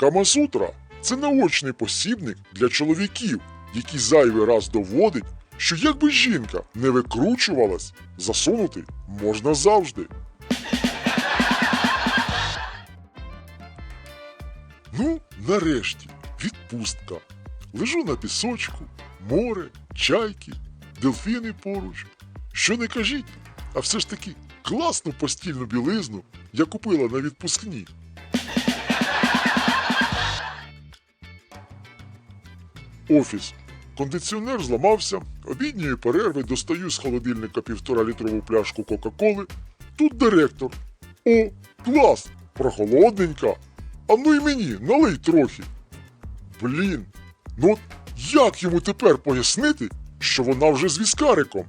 Камасутра це наочний посібник для чоловіків, який зайвий раз доводить, що якби жінка не викручувалась, засунути можна завжди. Ну, нарешті, відпустка. Лежу на пісочку, море, чайки, дельфіни поруч. Що не кажіть, а все ж таки класну постільну білизну я купила на відпускні. Офіс. Кондиціонер зламався, обідньої перерви достаю з холодильника півтора літрову пляшку Кока-Коли. Тут директор. О, клас! Прохолодненька. А ну й мені, налий трохи. Блін, ну як йому тепер пояснити, що вона вже з віскариком?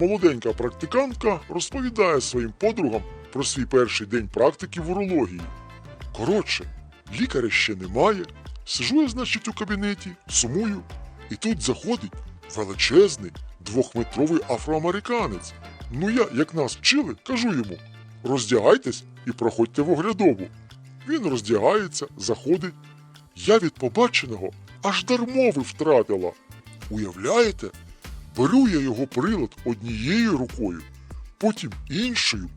Молоденька практикантка розповідає своїм подругам про свій перший день практики в урології. Коротше, лікаря ще немає. Сижу я, значить, у кабінеті, сумую, і тут заходить величезний двохметровий афроамериканець. Ну я, як нас вчили, кажу йому: роздягайтесь і проходьте в оглядову. Він роздягається, заходить. Я від побаченого аж дармови втратила. Уявляєте? Беру я його прилад однією рукою, потім іншою,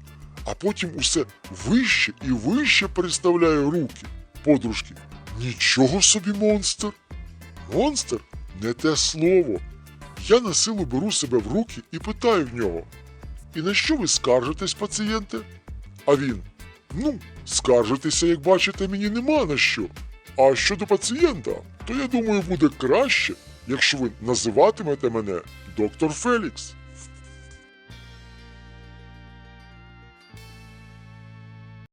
а потім усе вище і вище переставляю руки. Подружки, нічого собі монстр. Монстр не те слово. Я на силу беру себе в руки і питаю в нього. І на що ви скаржитесь, пацієнте? А він. Ну, скаржитися, як бачите, мені нема на що. А щодо пацієнта, то я думаю, буде краще, якщо ви називатимете мене доктор Фелікс.